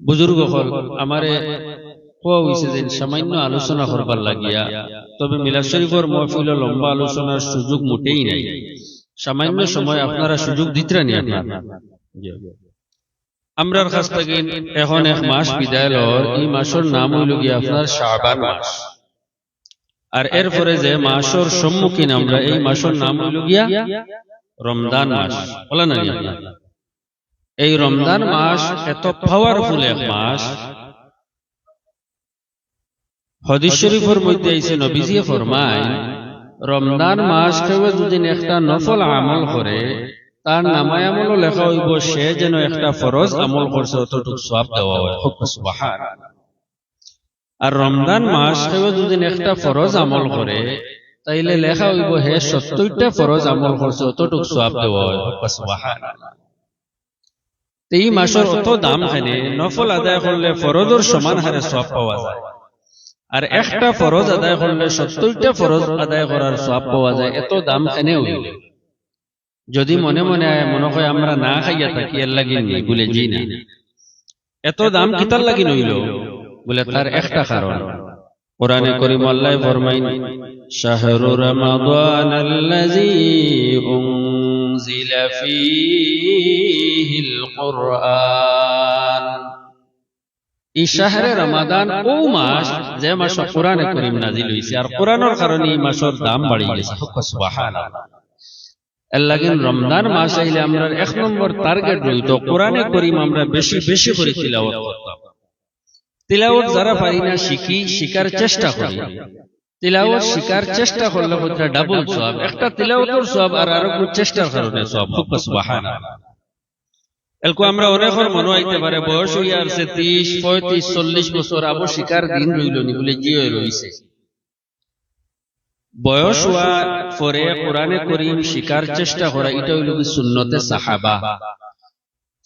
বুজুর্গ হল আমারে কোয়া হইছে যে সামান্য আলোচনা করবার লাগিয়া তবে মিলাদ শরীফের লম্বা আলোচনার সুযোগ মোটেই নাই। সামান্য সময় আপনারা সুযোগ দিতরানি আপনার। আমরার কাছ থেকে এখন এক মাস বিদায় লর এই মাসের নাম হইল গিয়া আপনার শাবান মাস। আর এরপরে যে মাসের সম্মুখীন আমরা এই মাসের নাম হইল গিয়া রমজান মাস। বলা না এই রমজান মাস এত পাওয়ারফুল এক মাস। হদিস শরীফের মধ্যে আইছে নবীজি ফরমায়, রমজান মাস কেউ যদি একটা নফল আমল করে, তার নামায় আমল লেখা হইব, সে যেন একটা ফরজ আমল করছে, অতটুকু সব দেওয়া হয়। আর রমজান মাস কেউ যদি একটা ফরজ আমল করে, তাইলে লেখা হইব, হে সত্তরটা ফরজ আমল করছে, অতটুকু সব দেওয়া হয়। এই মাসের অত দাম খানে নফল আদায় করলে ফরজের সমান হারে সব পাওয়া যায়। আর একটা ফরজ আদায় করলে সত্তরটা ফরজ আদায় করার সব পাওয়া যায় এত দাম খানে হইল যদি মনে মনে আয় মনে হয় আমরা না খাইয়া থাকি এর লাগি বলে জি না এত দাম কিতার লাগি নইল? বলে তার একটা কারণ। কোরআনে করিম আল্লাহ ফরমাইন শাহরু রমাদান আল্লাযী উনজিলা ফীহিল কুরআন এই শাহরে রমাদান ও মাস যে মাস কোরআনে করিম নাজিল হইছে, আর কোরআনের কারণে এই মাসের দাম বাড়ি গেছে। সুবহানাল্লাহ লাগিন রমজান মাস আইলে আমরা এক নম্বর টার্গেট রইত কোরআনে করিম আমরা বেশি বেশি করে তিলাওয়াত করতাম। তিলাওয়াত যারা পারি না, শিখি শিকার চেষ্টা করি। তিলাওয়াত শিকার চেষ্টা করলে হচ্ছে ডাবল সওয়াব। একটা তিলাওয়াতের সওয়াব আর আরও চেষ্টার কারণে সওয়াব। খুব সুবহানাল্লাহ। এলকো আমরা অনেকের মনে হইতে পারে বয়স হইয়া আছে ত্রিশ পঁয়ত্রিশ চল্লিশ বছর আবো শিকার দিন রইল নি বলে জিও রইছে। বয়স হওয়া পরে কোরআনে করিম শিকার চেষ্টা করা এটা হইল কি সুন্নতে সাহাবা।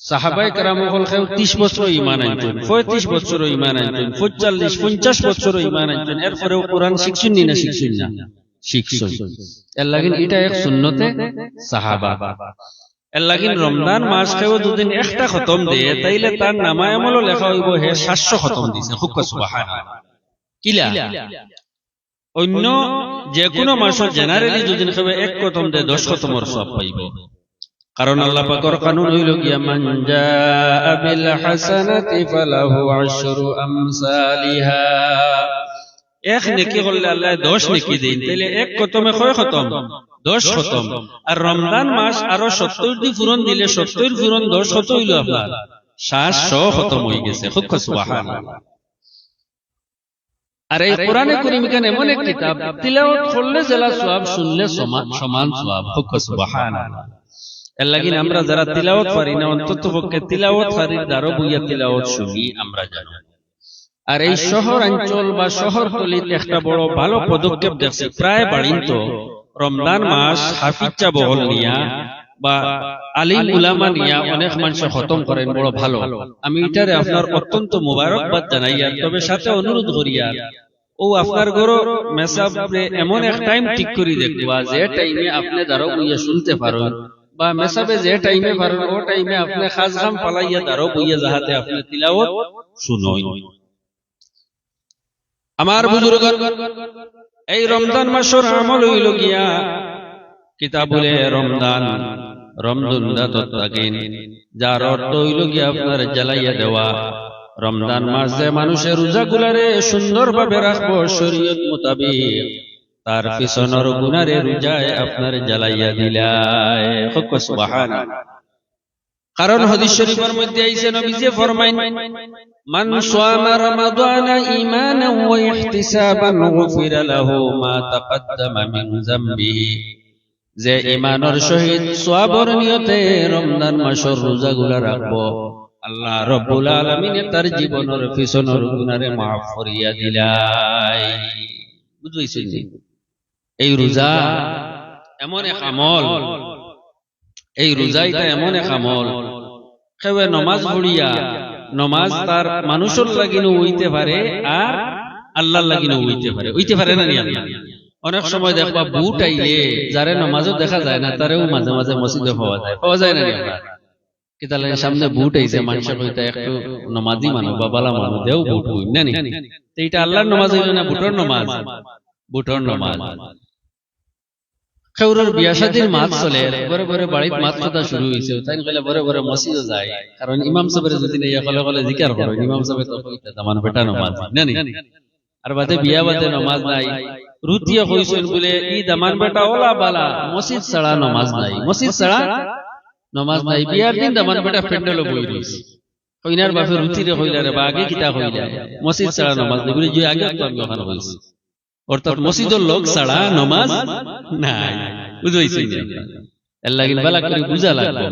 সাহাবাই কারাম হল কেউ ত্রিশ বছর ইমান আনতেন পঁয়ত্রিশ বছর ইমান আনতেন পঁয়তাল্লিশ পঞ্চাশ বছর ইমান আনতেন। এরপরেও কোরআন শিখছেন নি না শিখছেন না? শিখছেন। এর লাগিন এটা এক সুন্নতে সাহাবা। এর লাগিন রমজান মাস কেউ দুদিন একটা খতম দিয়ে তাইলে তার নামায় আমলও লেখা হইব হে সাতশো খতম দিছে। সুবাহান কিলা? অন্য যে কোনো মাসত জেনারেলি দুদিন খাবে এক খতম দিয়ে দশ খতমর সব পাইব। কারণ আল্লাহ পাকর কানুন হইল গিয়া মান জাআ বিল হাসানাতি ফালাহু আশরু আমসালিহা। এক নেকি করলে আল্লাহ দশ নেকি দেন। তাইলে এক খতমে কয় খতম? দশ খতম। আর রমজান মাস আরও সত্তর দি পূরণ দিলে সত্তর পূরণ দশ শত হইল আপনার। সাতশো খতম হয়ে গেছে। খুব সুবহান আর এই কোরআনে করিম কেন এমন এক কিতাব? তিলাওয়াত করলে জেলা সওয়াব শুনলে সমান সমান সওয়াব। খুব সুবহান এর লাগি আমরা যারা তিলাওয়াত পারি না অন্তত পক্ষে তিলাওয়াত পারি দারো বুইয়া তিলাওয়াত শুনি আমরা জানি। আর এই শহর অঞ্চল বা শহরতলিতে একটা বড় ভালো পদক্ষেপ দেখছি। প্রায় বাড়িন্ত রমজান মাস হাফিজা বহল নিয়া বা আলিম উলামা নিয়া অনেক মানুষ খতম করেন বড় ভালো। আমি এটারে আপনার অত্যন্ত মোবারকবাদ জানাইয়া তবে সাথে অনুরোধ করিয়া ও আপনার ঘর মেসাবে এমন এক টাইম ঠিক করি দেখবা যে টাইমে আপনি বইয়া শুনতে পারেন বা মেসাবে যে টাইমে পারেন ও টাইমে আপনি খাস খাম পালাইয়া দাঁড়ো বইয়া যাহাতে আপনি তিলাওয়াত শুনোই। আমার বুজুর্গ এই রমজান মাসের আমল হইল গিয়া কিতাবুলে রমজান রমজুন্দা তত্তাকিন যার অর্থ হইল গিয়া আপনার জ্বালাইয়া দেওয়া। রমজান মাস যে মানুষের রোজা গুলারে সুন্দর ভাবে রাখব শরীয়ত মোতাবিক। তার পিছনের গুনারে রোজায় আপনার জ্বালাইয়া দিলায়। সুবহান কারণ হাদিস শরীফের মধ্যে আইছে নবীজি ফরমাইন মান সামা রমাদান ঈমানান ওয়া ইহতিসাবান গুফিরা লাহু মা তাকদ্দামা মিন যামবিহি যে ঈমানের সহিত সওয়াবর নিয়তে রমজান মাসের রোজাগুলা রাখব। আল্লাহ রব্বুল আলামিন তার জীবনের পিছনের গুনারে মাফ করিয়া দিলাই বুঝাইছেন এই রোজা এমন এক আমল। এই রোজাইটা এমন এক আমল। কেউ নমাজ পড়িয়া নমাজ তার মানুষের লাগিনও হইতে পারে আর আল্লাহর লাগিনও হইতে পারে। হইতে পারে না অনেক সময় দেখবা বুট আইলে যারে নমাজও দেখা যায় না তারেও মাঝে মাঝে মসজিদে পাওয়া যায়। পাওয়া যায় না নি কিতালের সামনে বুট আইছে মানুষ কইতা একটু নমাজি মানুষ বা বালা মানুষ দেও বুট না এটা আল্লাহর নমাজ হইল না বুটর নমাজ। বুটর নমাজ খেউরের বিয়া শাদির মাত চলে। বরে বরে বাড়িত মাত কথা শুরু হইছে তাই কইলে বরে বরে মসজিদে যায়। কারণ ইমাম সাহেবের যদি নেই কলে কলে জিকার করো। ইমাম সাহেব তো কইতা তামান বেটা নমাজ। না নি আর বাদে বিয়া বাদে নমাজ নাই। রুতিয়া কইছেন বলে ই দামান বেটা ওলা বালা। মসজিদ ছাড়া নমাজ নাই। মসজিদ ছাড়া নমাজ নাই। বিয়ার দিন দামান বেটা প্যান্ডেলও বই রইছে কইনার বাপে রুতিরে কইলা রে বা আগে কিতা কইলা মসজিদ ছাড়া নমাজ নাই। বলে যে আগে তো আমি ওখানে কইছি অর্থাৎ মসজিদের লোক ছাড়া নমাজ নাই। বুঝাইছি বালা করে বুঝা লাগবে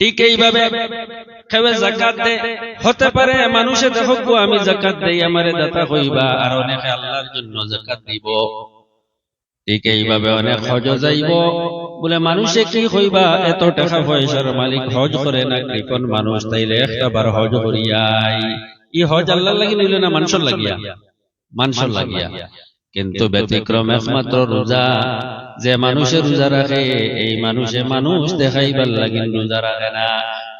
ঠিক এইভাবে জাকাত দে। হতে পারে মানুষে আমি জাকাত দেই আমারে দাতা কইবা আর অনেকে আল্লাহর জন্য জাকাত দিব। ঠিক এইভাবে অনেক হজ যাইব। বলে মানুষে কি কইবা এত টাকা পয়সার মালিক হজ করে না কৃপন মানুষ তাইলে একটা বার হজ করিয়াই। ই হজ আল্লাহর লাগি নিল না মানুষের লাগিয়া? মানুষের লাগিয়া। কিন্তু ব্যতিক্রম একমাত্র রোজা যে মানুষে রোজা রাখে এই মানুষে মানুষ দেখাইবার লাগিন রোজা রাখে না।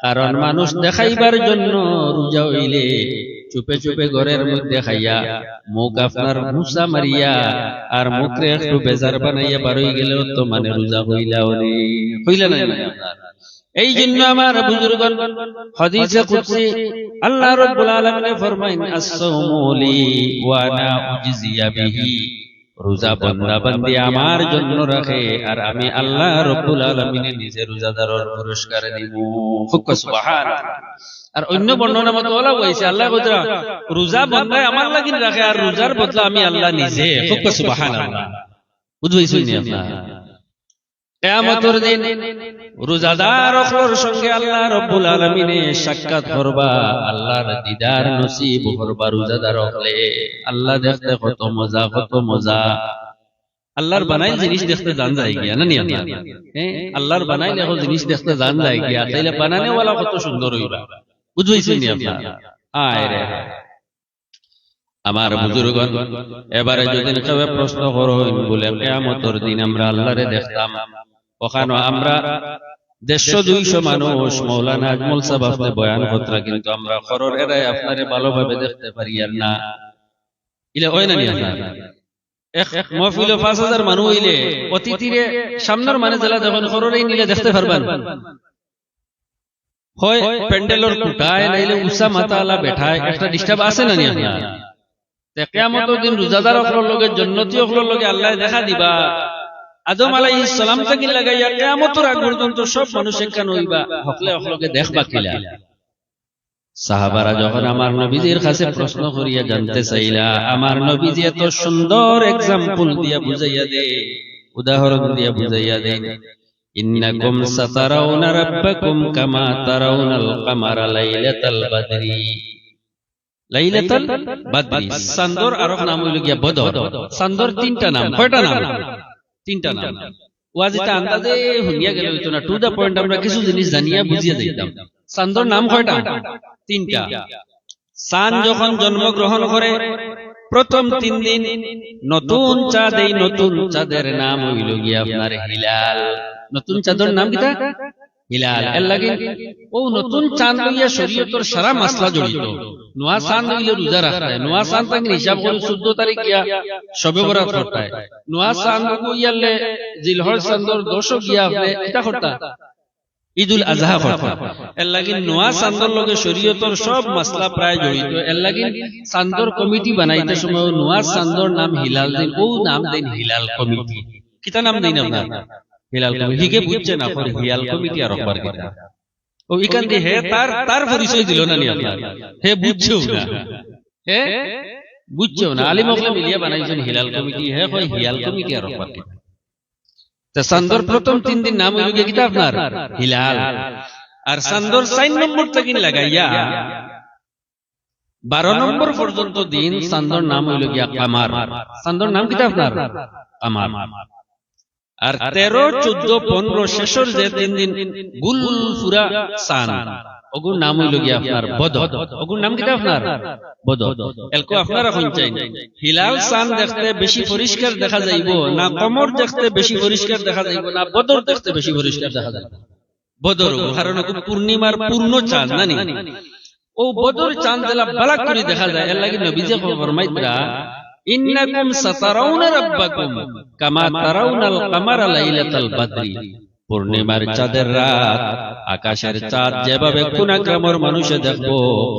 কারণ মানুষ দেখাইবার জন্য রোজা হইলে চুপে চুপে ঘরের মধ্যে খাইয়া মুখ আপনার মুসা মারিয়া আর মুখে একটু বেজার বানাইয়া বারোই গেলেও তো মানে রোজা হইলা হইলা না এই জন্য আমার বুজুর্গন হাদিসে কুদসি আল্লাহ রাব্বুল আলামিন ফরমাইন আস-সাওমু লি ওয়া আনা উজজিয়া বিহি। রোজা বান্দা বান্দি আমার জন্য রাখে আর আমি আল্লাহ রাব্বুল আলামিন নিজে রোজাদারের পুরস্কার দিব ফুক সুবহান আর অন্য বর্ণনা মতো বলা হয়েছে আল্লাহ কইরা রোজা বান্দায় আমার লাগিন রাখে আর রোজার বদলা আমি আল্লাহ নিজে। ফুক সুবহানাল্লাহ। বুঝাইছেন নি আপনারা? কেয়ামতের দিন রোজাদার অখলর সঙ্গে আল্লাহ রব্বুল আলমিনে সাক্ষাৎ করবা, আল্লাহর দিদার নসিব করবা রোজাদার হলে। আল্লাহ দেখতে কত মজা কত মজা। আল্লাহর বানাই জিনিস দেখতে জান যায় গিয়া, না নিয়া আল্লাহর বানাই দেখো জিনিস দেখতে জান যায় গিয়া, তাইলে বানানে ওয়ালা কত সুন্দর হইবা। বুঝাইছেন নি আপনার? আয় রে। আমার বুজুর্গন এবারে যদি কেউ প্রশ্ন করো, বলে কেয়ামতর দিন আমরা আল্লাহরে দেখতাম। ওখানে আমরা দেড়শো দুইশো মানুষ মৌলানা আজমল সাহেব আপনি বয়ান করতে কিন্তু আমরা খরর এরাই আপনারে ভালোভাবে দেখতে পারি আর না। ইলে ওই না নিয়া এক মহফিল পাঁচ হাজার মানুষ হইলে অতিথিরে সামনের মানে জেলা যখন খররেই নিলে দেখতে পারবেন। হয় প্যান্ডেলর কুটায় নাইলে উষা মাতা বেঠায় একটা ডিস্টার্ব আছে না নিয়া কেয়ামতের দিন রোজাদার অকলের লগে জন্নতি অকলের লগে আল্লাহ দেখা দিবা। আদম আলাইহিস সালাম থেকে লাগাইয়া কিয়ামতের আগ পর্যন্ত সব মানুষ একখান হইবা হকলে হকলকে দেখবা কিলা। সাহাবারা যখন আমার নবীজির কাছে প্রশ্ন করিয়া জানতে চাইলা আমার নবীজি এত সুন্দর এক্সাম্পল দিয়া বুঝাইয়া দে উদাহরণ দিয়া বুঝাইয়া দে ইন্নাকুম সাতারাউনা রাব্বাকুম কামা তারাউনাল কামারা লাইলাতাল বাদরি। লাইলাতাল বাদরি। সান্দর আরব নাম হইল গিয়া বদর। সান্দর তিনটা নাম? কয়টা নাম? তিনটা নাম। ওয়াজিটা আন্দাজে হুনিয়া গেল হইতো না টু দা পয়েন্ট আমরা কিছু জিনিস জানিয়া বুঝিয়ে দিতাম। সান্দর নাম কয়টা? তিনটা। সান যখন জন্মগ্রহণ করে প্রথম তিন দিন নতুন চাঁদ এই নতুন চাঁদের নাম হইল গিয়া আপনার হিলাল। নতুন চাঁদের নাম কিটা হিলাল এর লাগে ও নতুন চাঁদ লইয়া শরীয়তর সারা মাসলা জড়িত। নোয়া চাঁদ লইলে রোজা রাখতায় নোয়া চাঁদ তাকে হিসাব করে চোদ্দ তারিখ গিয়া সবে বরাত করতায় নোয়া চাঁদ ইয়ালে জিলহর চাঁদর দশ গিয়া আপনি এটা করতা ঈদুল আজহা করতা এর লাগি নোয়া চাঁদর লগে শরীয়তর সব মাসলা প্রায় জড়িত। এর লাগি চাঁদর কমিটি বানাইতে সময় নোয়া চাঁদর নাম হিলাল দিন ও নাম দেন হিলাল কমিটি। কিতা নাম দিন আপনার হিলাল কমিটি হিকে বুঝছে না পরে হিলাল কমিটি আর অপার কিতা ও ইকান দিয়ে হে তার তার পরিচয় দিল না নি আপনার হে বুঝছেও না হে বুঝছেও না আলিম অকলে মিলিয়া বানাইছেন হিলাল কমিটি হে কয় হিলাল কমিটি আর অপার কিতা তা সান্দর প্রথম তিন দিন নাম হইল গিয়া কিতা আপনার হিলাল আর সান্দর সাইন নম্বর থেকে লাগাইয়া বারো নম্বর পর্যন্ত দিন সান্দর নাম হইল গিয়া কামার সান্দর নাম কিতা আপনার কামার আর তেরো, চোদ্দ, পনেরো, শেষের যে তিন দিন গুল ফুরা সান। নাম হইল গিয়া আপনার বদ নাম কিটা আপনার? বদ এলকো চাই হিলাল সান দেখতে বেশি পরিষ্কার দেখা যাইব, না কমর দেখতে বেশি পরিষ্কার দেখা যাইব, না বদর দেখতে বেশি পরিষ্কার দেখা যাইব। বদর কারণ পূর্ণিমার পূর্ণ চাঁদ নানি ও বদর চাঁদ জেলা বালাক করে দেখা যায়। এর লাগি নবী যে ফরমাইতরা ইন্নাকুম সাতারাউনা রাব্বাকুম কামা তারাউনাল কামারা লাইলাতাল বাদরি পূর্ণিমার চাঁদের রাত আকাশের চাঁদ যেভাবে কুনাগ্রামের মানুষে দেখব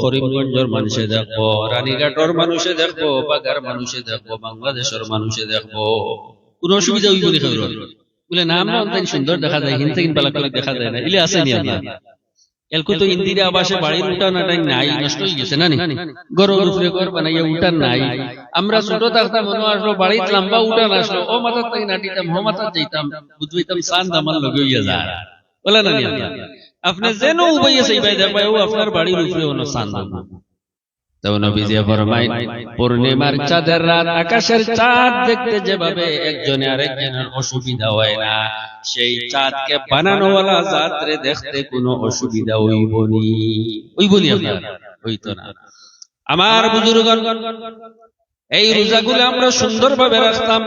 করিমগঞ্জের মানুষে দেখব রানীঘাটর মানুষে দেখব বাগার মানুষে দেখব বাংলাদেশের মানুষে দেখব। কোন অসুবিধা হইব খাবার বলে নাম না সুন্দর দেখা যায় হিন্দে দেখা যায় না ইলে আছে নি। আপনার এলকু তো ইন্দিরা আবাসে বাড়ির উঠান আটাই নাই নষ্ট হয়ে গেছে না গরম উপরে ঘর বানাইয়া উঠান নাই। আমরা ছোট থাকতাম মনে আসলো বাড়ির লম্বা উঠান আসলো ও মাথার তাই নাটিতাম হো মাথার যাইতাম বুঝবাইতাম সান আমার লগে হইয়া যায়। বলে না আপনি যেন উবাইয়া সেই ভাই দেখবাই ও আপনার বাড়ির উপরে অন্য সান পূর্ণিমার চাঁদের রাত আকাশের চাঁদ দেখতে যেভাবে একজনে আরেকজনের অসুবিধা হয় না, সেই চাঁদকে বানানোওয়ালা জাতরে দেখতে কোনো অসুবিধা হইবনি হইবনি আপনার? হইতো না। আমার বুজুর্গণ, এই রোজাগুলো আমরা সুন্দরভাবে রাখতাম।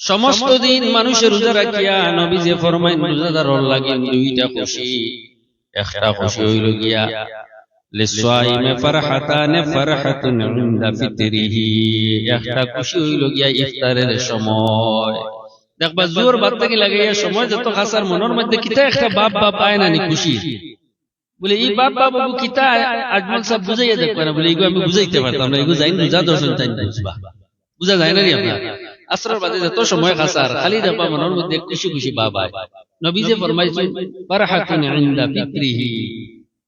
সমস্ত দিন মানুষের রোজা রাখিয়া নবী যে ফরমাইন রোজাদার লাগে দুইটা খুশি, একটা খুশি হইল গিয়া লিসাইমে ফারহাতানে ফারহাতুন ইনদা ফিতরিহি একটা খুশি হইল গিয়া ইফতারের সময় দেখবা জোর বাদ লাগাইয়া সময় যত খাসার মনের মধ্যে কিতা একটা বাপ বাপ আয় না নি খুশি বলে এই বাপ বাবু কিতা আজমল সাহেব বুঝাইয়া দেখবে না বলে এগুলো আমি বুঝাইতে পারতাম না এগুলো যাইন বুঝা দর্শন চাইন বুঝবা বুঝা যায় না নি আপনার আসরের বাদে যত সময় খাসার খালি দেখবা মনের মধ্যে খুশি খুশি বাপ আয় নবী যে ফরমাইছেন ফারহাতুন ইনদা ফিতরিহি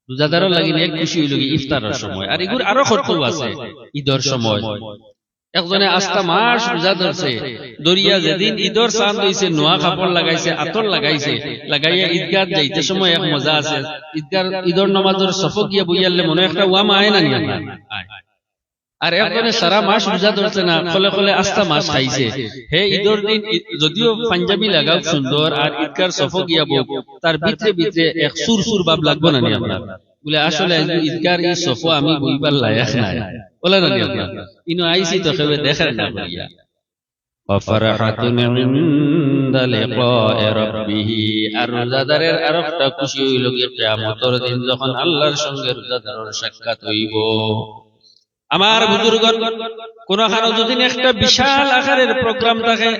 রোজাদারও লাগিলে খুশি হইল ইফতারের সময়। আর এগুলো আরও খরচ আছে। ঈদের সময়। একজনে আস্তা মাস রোজা ধরছে। দরিয়া যেদিন ঈদর চাঁদ হইছে নোয়া কাপড় লাগাইছে আতর লাগাইছে লাগাইয়া ঈদগাহ যাইতে সময় এক মজা আছে। ঈদগাহ ঈদর নমাজের সফক গিয়া বইয়ালে মনে একটা ওয়াম আয় না নিয়ে আয়। আর একজনে সারা মাস রোজা ধরছে না ফলে ফলে আস্তা মাস খাইছে হে ঈদর দিন ঈদ- যদিও পাঞ্জাবি লাগাও সুন্দর আর ঈদগার সফক গিয়া বউ তার ভিতরে ভিতরে এক সুর সুর ভাব লাগবো না নি আপনার বলে আসলে আজ ঈদগার এই সফো আমি বইবার লায়াক নাই বলে না নি আপনার ইনো আইসি তো কেবে দেখেন না বলিয়া وفرحة عند لقاء ربه আর রোজাদারের আরেকটা খুশি হইল গিয়ে কিয়ামতের দিন যখন আল্লাহর সঙ্গে রোজাদারের সাক্ষাৎ হইব আমার বুজুর্গণ কোনখানে যদি একটা বিশাল আকারের প্রোগ্রাম থাকে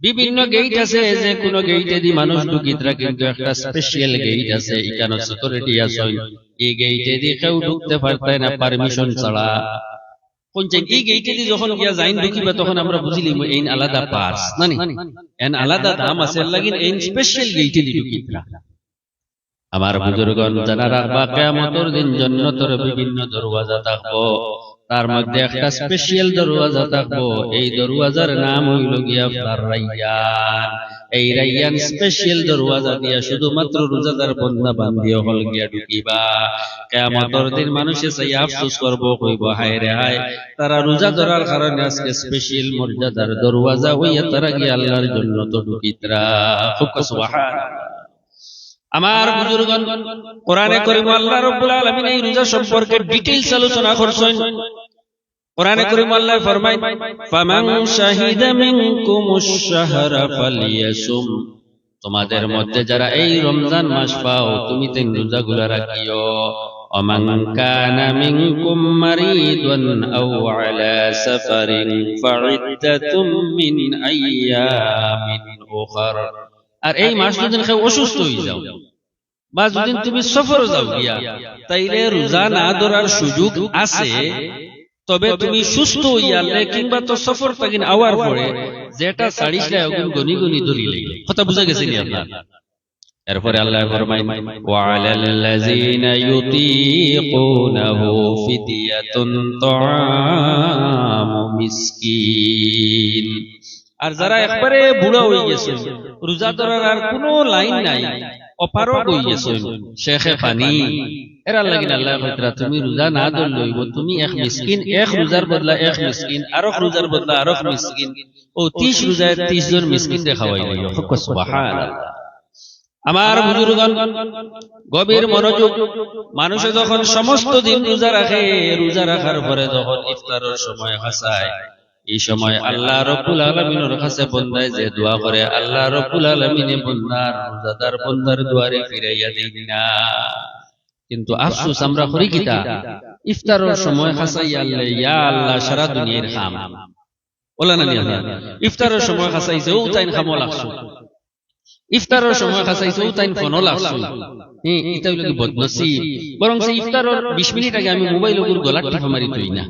বিভিন্ন গেট আছে যে কোন গেটে দি মানুষ ঢুকিতরা কিন্তু একটা স্পেশাল গেট আছে এখানে সিকিউরিটি আছে। এই গেটে দি কেউ ঢুকতে পারতে না পারমিশন ছাড়া। কোন যে এই গেটে দি যখন গিয়া যাইন ঢুকিবা তখন আমরা বুঝিলিম এই আলাদা পাস নানি? এন আলাদা দাম আছে লাগিন এই স্পেশাল গেটে দি ঢুকিতরা আমার বুজুর্গণ যারা রাখবা কেয়ামতের দিন জন্নতর বিভিন্ন দরওয়াজা থাকব তার মধ্যে একটা স্পেশাল দরওয়াজা থাকব। এই দরওয়াজার নাম হইল গিয়া রাইয়ান। এই রাইয়ান স্পেশাল দরওয়াজা দিয়া শুধুমাত্র রোজাদার বন্ধা বান্ধিও হল গিয়া ঢুকিবা। কেয়ামতের দিন মানুষে সেই আফসোস করব কইব হায় রে হায়। তারা রোজা ধরার কারণে আজকে স্পেশাল মর্যাদার দরওয়াজা হইয়া তারা গিয়া আল্লাহর জন্য তো ঢুকিতরা। খুব সুবহানাল্লাহ আমার বুজুর্গণ কোরআনে করিম আল্লাহ রাব্বুল আলামিন এই রোজা সম্পর্কে ডিটেইলস আলোচনা করছেন কোরআনে করিম আল্লাহ ফরমায় ফামান শাহিদা মিনকুমুশ শাহরা ফালিয়াসুম তোমাদের মধ্যে যারা এই রমজান মাস পাও তুমি তিন রোজাগুলো রাখিও ومن كان منكم مريضا أو على سفر فعدة من أيام أخر আর এই মাস যদি কেউ অসুস্থ হয়ে যাও বা যদি তুমি সফর যাও গিয়া তাইলে রোজা না ধরার সুযোগ আছে তবে তুমি সুস্থ হইয়ালে কিংবা তো সফর তাকিন আওয়ার পরে যেটা সাড়িসলে ওগুন গনি গনি ধরিলে কথা বুঝা গেছে নি আপনার এরপরে আল্লাহ ফরমাইন ওয়ালাল্লাযিনা ইউতীকুনাহু ফিদিয়াতুন তাআমু মিসকিন আর যারা একবারে বুড়া হয়ে গেছে, রোজা ধরার আর কোনো লাইন নাই। অপারক হয়ে গেছে শেখে পানি। এরা লাগিন আল্লাহ কইতরা তুমি রোজা না তুমি এক মিসকিন এক রোজার বদলা এক মিসকিন আরও রোজার বদলা আরও মিসকিন। ও 30 রোজায় 30 জন মিসকিন দেখাওয়াই সুবহানাল্লাহ। আমার বুজুর্গণ গভীর মনোযোগ মানুষে যখন সমস্ত দিন রোজা রাখে রোজা রাখার পরে যখন ইফতারের সময় হাসায় এই সময় আল্লাহ রব্বুল আলমিনের কাছে বন্দায় যে দোয়া করে, আল্লাহ রব্বুল আলমিনে বন্দার রোজাদার বন্দার দুয়ারে ফিরাইয়া দিন না। কিন্তু আফসোস, আমরা করি কিতা? ইফতারের সময় আল্লাহ ইয়া আল্লাহ, সারা দুনিয়ার খাম। ওলা না ইফতারের সময় হাসাইছে ও তাইন খামো লাগছো। ইফতারের সময় ও তাইন ফোনও লাগছো। হ্যাঁ এটা কি বদনসিব? বরং ইফতারের 20 মিনিট আগে আমি মোবাইল ওগুর গলা টিপা মারি তুই না।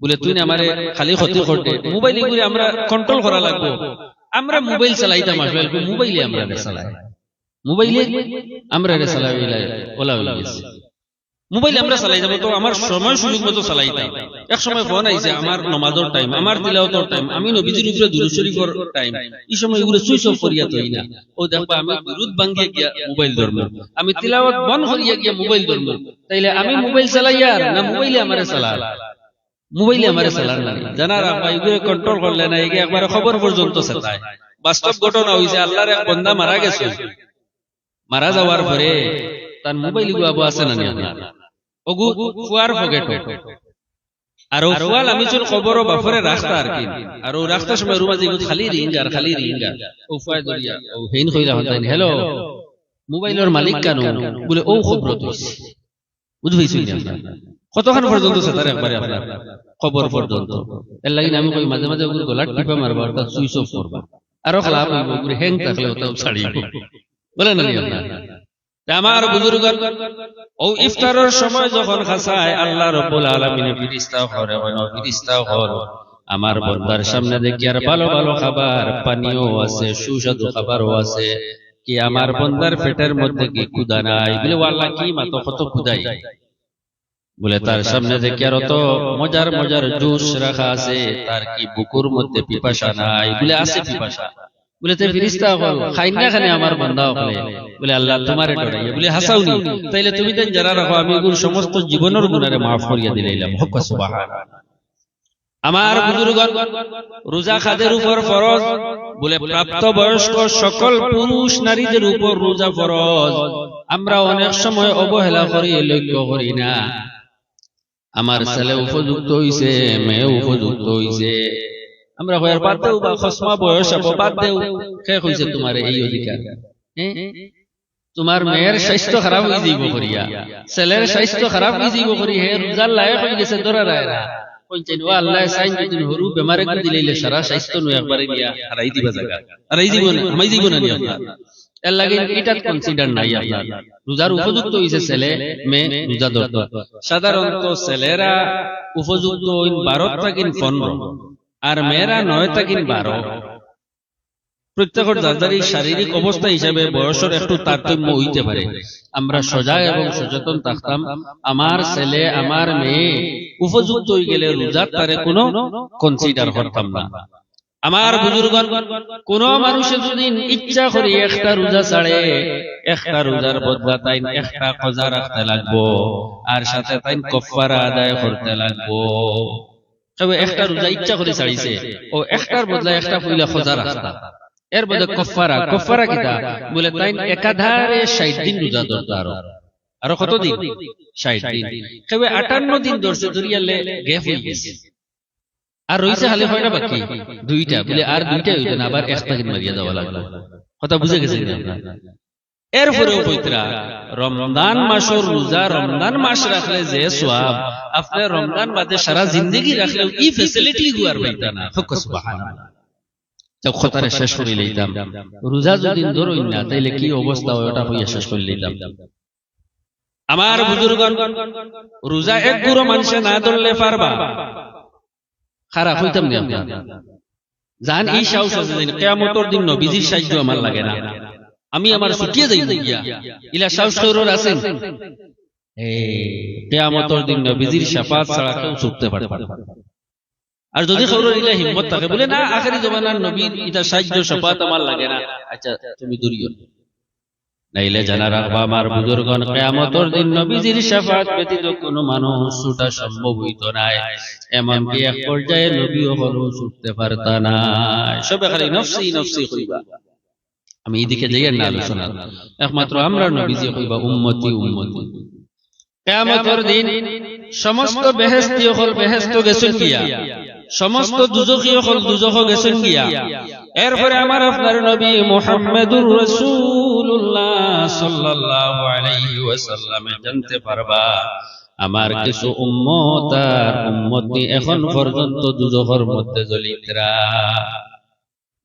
বলে তুই না আমারে খালি ক্ষতি করতে মোবাইল এগুলি আমরা কন্ট্রোল করা লাগবো। আমরা মোবাইল চালাইতাম আসলে মোবাইলে আমরা চালাই। মোবাইলে আমরা রে চালাই ওলা ওলা মোবাইল আমরা চালাই যাব তো আমার সময় সুযোগ মতো চালাইতাম। এক সময় ফোন আইছে আমার নমাজের টাইম আমার তিলাওয়াতের টাইম আমি নবীজির উপরে দুরূদ শরীফের টাইম এই সময় এগুলো সুইচ অফ করিয়া তৈ না। ও দেখবা আমি দুরূদ ভাঙ্গিয়া গিয়া মোবাইল ধরব। আমি তিলাওয়াত বন্ধ করিয়া গিয়া মোবাইল ধরব। তাইলে আমি মোবাইল চালাইয়া না মোবাইলে আমারে চালা মোবাইলে আমারে চালার না জানার আপা এগুলো কন্ট্রোল করলে না এগে একবার খবর পর্যন্ত চালায় বাস্তব ঘটনা হইছে আল্লাহর এক বন্দা মারা গেছে। মারা যাওয়ার পরে তার মোবাইল গুয়াবো আছে না ওগু ফুয়ার পকেট আর ফুয়াল আমি চোর খবর বাফরে রাখতা আর কি। আর ও রাখতার সময় রুমা যে খালি রিঙ্গার খালি রিঙ্গার ও ফুয়াই দরিয়া ও হেইন কইলা হতাইন হ্যালো। মোবাইলের মালিক কানো। বলে ও খবর তুইছে বুঝবইছি কতক্ষণ পর্যন্ত সে তার একবারে আপনার? খবর পর্যন্ত। এর লাগি আমি কই মাঝে মাঝে ওগুলো গলা টিপা মারবা অর্থাৎ সুইচ অফ করবা আরও খালাপ হইব ওগুলো হ্যাং থাকলে ওটাও ছাড়িব বলে না আপনার? আমার বুজুর্গ ও ইফতারের সময় যখন খাসায় আল্লাহ রব্বুল আলামিনে ফিরিস্তা করে ওই ফিরিস্তা হল আমার বন্দার সামনে দেখি আর ভালো ভালো খাবার পানীয় আছে সুস্বাদু খাবারও আছে। কি আমার বন্দার পেটের মধ্যে কি কুদা নাই? বলে আল্লাহ কি মাতো কত কুদাই বলে তার সামনে দেখি আর অত মজার মজার জুস রাখা আছে। তার কি বুকুর মধ্যে পিপাসা নাই। বলে আছে পিপাসা। বলে তে ফিরিস্তা হল খাইন না খানে আমার বান্দা হলে বলে। আল্লাহ তোমারে ডরাইয়া। বলে হাসাউনি তাইলে তুমি দেন যারা রাখো আমি এগুলো সমস্ত জীবনের গুণারে মাফ করিয়া দিলাইলাম হক সুবহান। আমার বুজুর্গণ রোজা খাদের উপর ফরজ। বলে প্রাপ্ত বয়স্ক সকল পুরুষ নারীদের উপর রোজা ফরজ। আমরা অনেক সময় অবহেলা করি লক্ষ্য করি না। আমার ছেলে উপযুক্ত হইছে মেয়ে উপযুক্ত হইছে। আমরা হয়ার বাদ দেও বা খসমা বয়স বাদ দেও। কে কইছে তোমার এই অধিকার? তোমার মেয়ের স্বাস্থ্য খারাপ হয়ে যাইব করিয়া। ছেলের স্বাস্থ্য খারাপ হয়ে যাইব করি হে রোজার লায়ক হয়ে গেছে ধরা রায় না কইছেন ও আল্লাহ সাইন দিন হরু বেমারে কো সারা স্বাস্থ্য নয় একবারে নিয়া হারাই দিবা জায়গা হারাই দিব না আমাই দিব না। এর লাগে এটা কনসিডার নাই আপনার রোজার উপযুক্ত হইছে ছেলে মেয়ে রোজা ধরত। সাধারণত ছেলেরা উপযুক্ত হইন বারো থাকিন পনেরো। আর মেয়েরা নয় থাকিন বারো। প্রত্যেকের যার শারীরিক অবস্থা হিসাবে বয়সের একটু তারতম্য হইতে পারে। আমরা সজাগ এবং সচেতন থাকতাম। আমার ছেলে আমার মেয়ে উপযুক্ত হয়ে গেলে রোজার তারে কোনো কনসিডার করতাম না। আমার বুজুর্গন কোন মানুষে যদি ইচ্ছা করে একটা রোজা ছাড়ে, একটা রোজার বদলা তাই একটা কজা রাখতে লাগবো, আর সাথে তাই কফারা আদায় করতে লাগবো। তবে একটা রোজা ইচ্ছা করে ছাড়িছে, ও একটার বদলা একটা পইলা খোঁজা রাখতা। এর বদলে কফারা কফারা কিতা? বলে তাই একাধারে ষাট দিন রোজা ধরতো আরও আরও কত দিন ষাট দিন। তবে আটান্ন দিন ধরছে ধরিয়ালে গ্যাপ হয়ে গেছে। আর রয়েছে হালে হয় না বাকি। দুইটা বলে আর দুইটা হইতো না আবার দিন মারিয়া দেওয়া লাগল। কথা বুঝে গেছেন এরপরেও পৈত্রা রমজান মাসের রোজা রমজান মাস রাখলে যে সোয়াব আপনি রমজান বাদে সারা জিন্দগি রাখলেও ই ফেসিলিটি গুয়ার পাইতা না। ফক সুবহানাল্লাহ। খতারে শেষ করে লইতাম রোজা যদি ধরুন না তাইলে কি অবস্থা? হয় ওটা হইয়া শেষ করে লইতাম আমার বুজুর্গন রোজা এক গুরু মানুষে না ধরলে পারবা খারাপ হইতাম না জান এই সাহস আছে কেয়ামতর দিন নবীজির সাহায্য আমার লাগে না। আমি আমার যাই গিয়া ইলা সাহস কইরর আছেন। কেয়ামতর দিন নবীজির শাফাত ছাড়া কেউ ছুটতে পারে আর যদি খবর ইলা হিম্মত থাকে বলে না আখেরি জমানার নবী এটা সাহায্য শাফাত আমার লাগে না। আচ্ছা তুমি দূরিও নাইলে জানা রাখবা আমার বুজুর্গন কেয়ামতর দিন নবীজির শাফাত ব্যতীত কোন মানুষ ছুটা সম্ভব হইত নাই। এমনকি এক পর্যায়ে নবীও হলো ছুটতে পারতা না। সবে খালি নফসি নফসি কইবা আমি এদিকে যাই না আলোচনা একমাত্র আমরা নবীজি কইবা উম্মতি উম্মতি। কিয়ামতের দিন সমস্ত বেহেশতি হল বেহেশত গেছেন কিয়া সমস্ত দুজখী হল দুজখ গেছেন গিয়া। এরপরে আমার আপনার নবী মুহাম্মদুর রাসূলুল্লাহ জানতে পারবা, আমার কিছু উম্মত আর উম্মতি এখন পর্যন্ত দুজখর মধ্যে জ্বলিতরা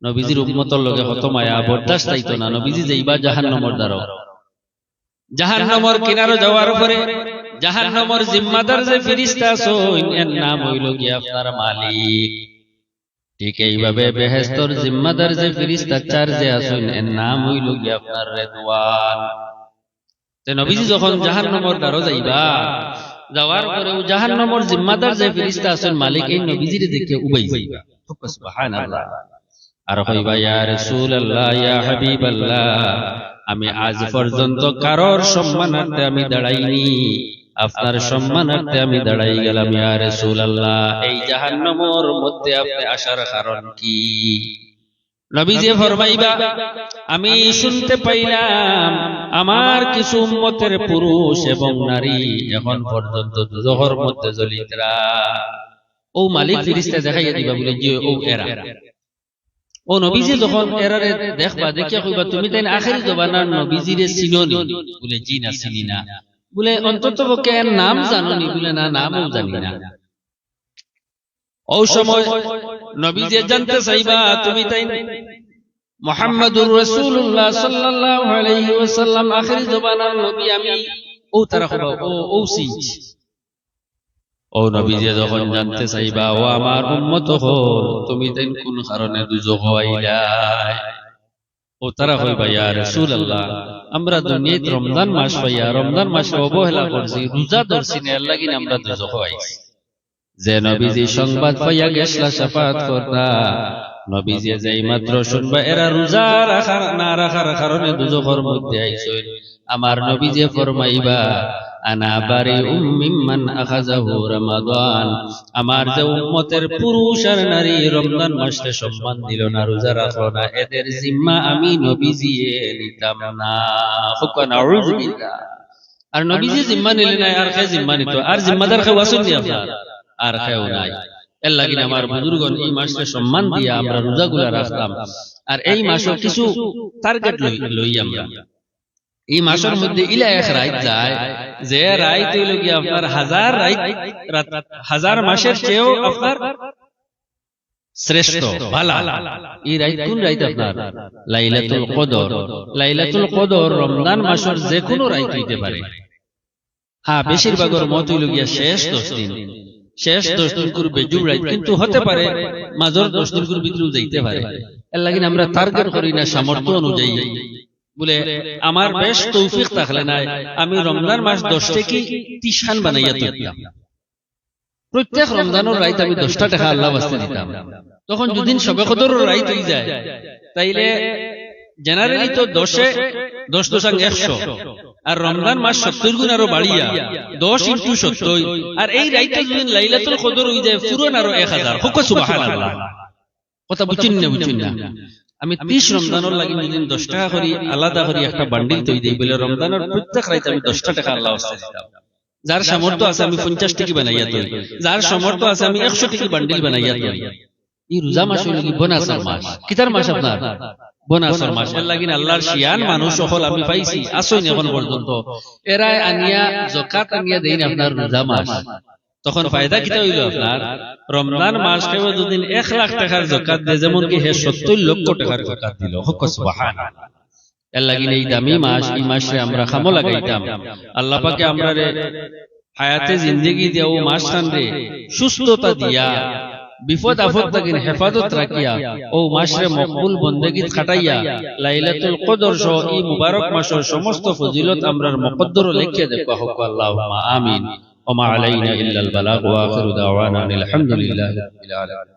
নবীজির উম্মতর লগে হত মায়া বরদাস্ত আইতো না, নবীজি যাইবা জাহান্নামের দ্বারা জাহান্নামের কিনারে যাওয়ার পরে জাহান্নামের জিম্মাদার যে ফেরেশতা আছেন, এর নাম হইল কি আপনার মালিক। ঠিক এইভাবে বেহেস্তর জিম্মাদার যে ফেরেশতা চার যে আছেন এর নাম হইল কি আপনার রেদওয়ান। তে নবীজি যখন জাহান্নামের দ্বারা যাইবা যাওয়ার পরে ও জাহান্নামের জিম্মাদার যে ফেরেশতা আছেন মালিক এই নবীজির দেখে উবাই। যাইবা সুবহানাল্লাহ। আর কইবা ইয়া রাসূলুল্লাহ ইয়া হাবিবাল্লাহ। আমি আজ পর্যন্ত কারোর সম্মানার্থে আমি দাঁড়াইনি। আপনার সম্মানার্থে আমি দাঁড়াই গেলাম ইয়া রাসূলুল্লাহ। এই জাহান্নামের মধ্যে আপনি আসার কারণ কি? নবীজি ফরমাইবা আমি শুনতে পাইলাম আমার কিছু উম্মতের পুরুষ এবং নারী এখন পর্যন্ত দুজহর মধ্যে জ্বলিতরা ও মালিক ফিরিস্তা দেখাইয়া দিবা বলে যে ও এরা ও নবীজি যখন এরারে দেখবা দেখিয়া কইবা তুমি তাই আখেরি জবানার নবীজিরে চিননি বলে জি না চিনি না। বলে অন্তত পক্ষে এর নাম জাননি বলে না নামও জানি না। ও সময় নবীজি জানতে চাইবা তুমি তাই মোহাম্মদুর রাসূলুল্লাহ সাল্লাল্লাহু আলাইহি ওয়াসাল্লাম আখেরি জবানার নবী আমি। ও তারা কইবা ও ও সি ও নবীজি যখন জানতে চাইবা ও আমার উম্মত হল তুমি তাই কোন কারণে দুজক হইলাই ও তারা হইবা ইয়া রাসূলুল্লাহ। আমরা দুনিয়াত রমজান মাস পাইয়া রমজান মাসে অবহেলা করছি রোজা ধরছি না এর লাগি আমরা দুজক হইছি যে নবীজি সংবাদ পাইয়া গেছলা শাফাত করতা নবীজি যেই মাত্র শুনবা এরা রোজা রাখার না রাখার কারণে দুজকের মধ্যে আইছেন আমার নবীজি ফরমাইবা আমার যে উম্মতের পুরুষ আর নারী রমজান মাসে সম্মান দিল না, রোজা রাখল না, এদের জিম্মা আমি নবীজি নিতাম না। আর নবীজি জিম্মা নিলেন আর কে জিম্মা নিত? আর জিম্মাদার দি আপনার? আর কেউ নাই। এর আমার বুজুর্গন এই মাসে সম্মান দিয়া আমরা রোজাগুলা রাখলাম। আর এই মাসও কিছু টার্গেট লই আমরা। এই মাসের মধ্যে ইলা এক রাইত যায় যে রাইত হইল কি আপনার হাজার রাইত হাজার মাসের চেয়েও আপনার শ্রেষ্ঠ ভালা এই রাইত কোন রাইত আপনার? লাইলাতুল কদর। লাইলাতুল কদর রমজান মাসের যে কোনো রাইত হইতে পারে। হ্যাঁ বেশিরভাগের মত হইল গিয়া শেষ দশ দিন। শেষ দশ দিন করবে জুড়াই কিন্তু হতে পারে মাঝর দশ দিন করবে ভিতরেও যাইতে পারে। এর লাগিন আমরা টার্গেট করি না সামর্থ্য অনুযায়ী। বলে আমার বেশ তৌফিক থাকলে নাই আমি রমজান মাস দশটা কি তিসান বানাইয়া তুলতাম প্রত্যেক রমজানের রাইত আমি দশটা টাকা আল্লাহ বাস্তে দিতাম। তখন দুদিন সবে কদরের রাইত হয়ে যায়। তাইলে জেনারেলি তো দশে দশ দশাং একশো। আর রমজান মাস সত্তর গুণ আরও বাড়িয়া। দশ ইন্টু সত্তর। আর এই রাইটটা যদি লাইলাতুল কদর হয়ে যায় পুরন আরও এক হাজার। কথা বুঝিন না বুঝিন না। আমি ত্রিশ রমজানের লাগি যদি দশ টাকা করি আলাদা করি একটা বান্ডিল তৈরি দিই বলে রমজানের প্রত্যেক রাইতে আমি দশটা টাকা আল্লাহ দিতাম যার সামর্থ্য আছে আমি পঞ্চাশ টিকি বানাইয়া তৈরি। যার সামর্থ্য আছে আমি একশো টিকি বান্ডিল বানাইয়া তৈরি। এই রোজা মাস হইল কি বোনাসের মাস কিতার মাস আপনার? বোনাসের মাস। এর লাগিন আল্লাহর শিয়ান মানুষ সকল আমি পাইছি আসইন এখন পর্যন্ত। এরাই আনিয়া জকাত আনিয়া দেইন আপনার রোজা মাস। তখন ফায়দা কিতা হইল? আপনার রমজান মাস কেউ দুদিন এক লাখ টাকার জকাত দেয় যেমন কি হে সত্তর লক্ষ টাকার জকাত দিল। হক সুবহান এর লাগিন এই দামি মাস এই মাসে আমরা খামো লাগাইতাম। আল্লাহ পাকে আমরা রে হায়াতে জিন্দগি দিয়া ও মাস রে। সুস্থতা দিয়া। বিপদ আপদ তাকিন হেফাজত রাখিয়া। ও মাসরে মকবুল বন্দেগীত খাটাইয়া। লাইলাতুল কদর সহ এই মুবারক মাসের সমস্ত ফজিলত আমরার মকদ্দর লেখিয়া দেখবা হোক আল্লাহুম্মা আমিন। وما علينا إلا البلاغ وآخر دعوانا الحمد لله رب العالمين.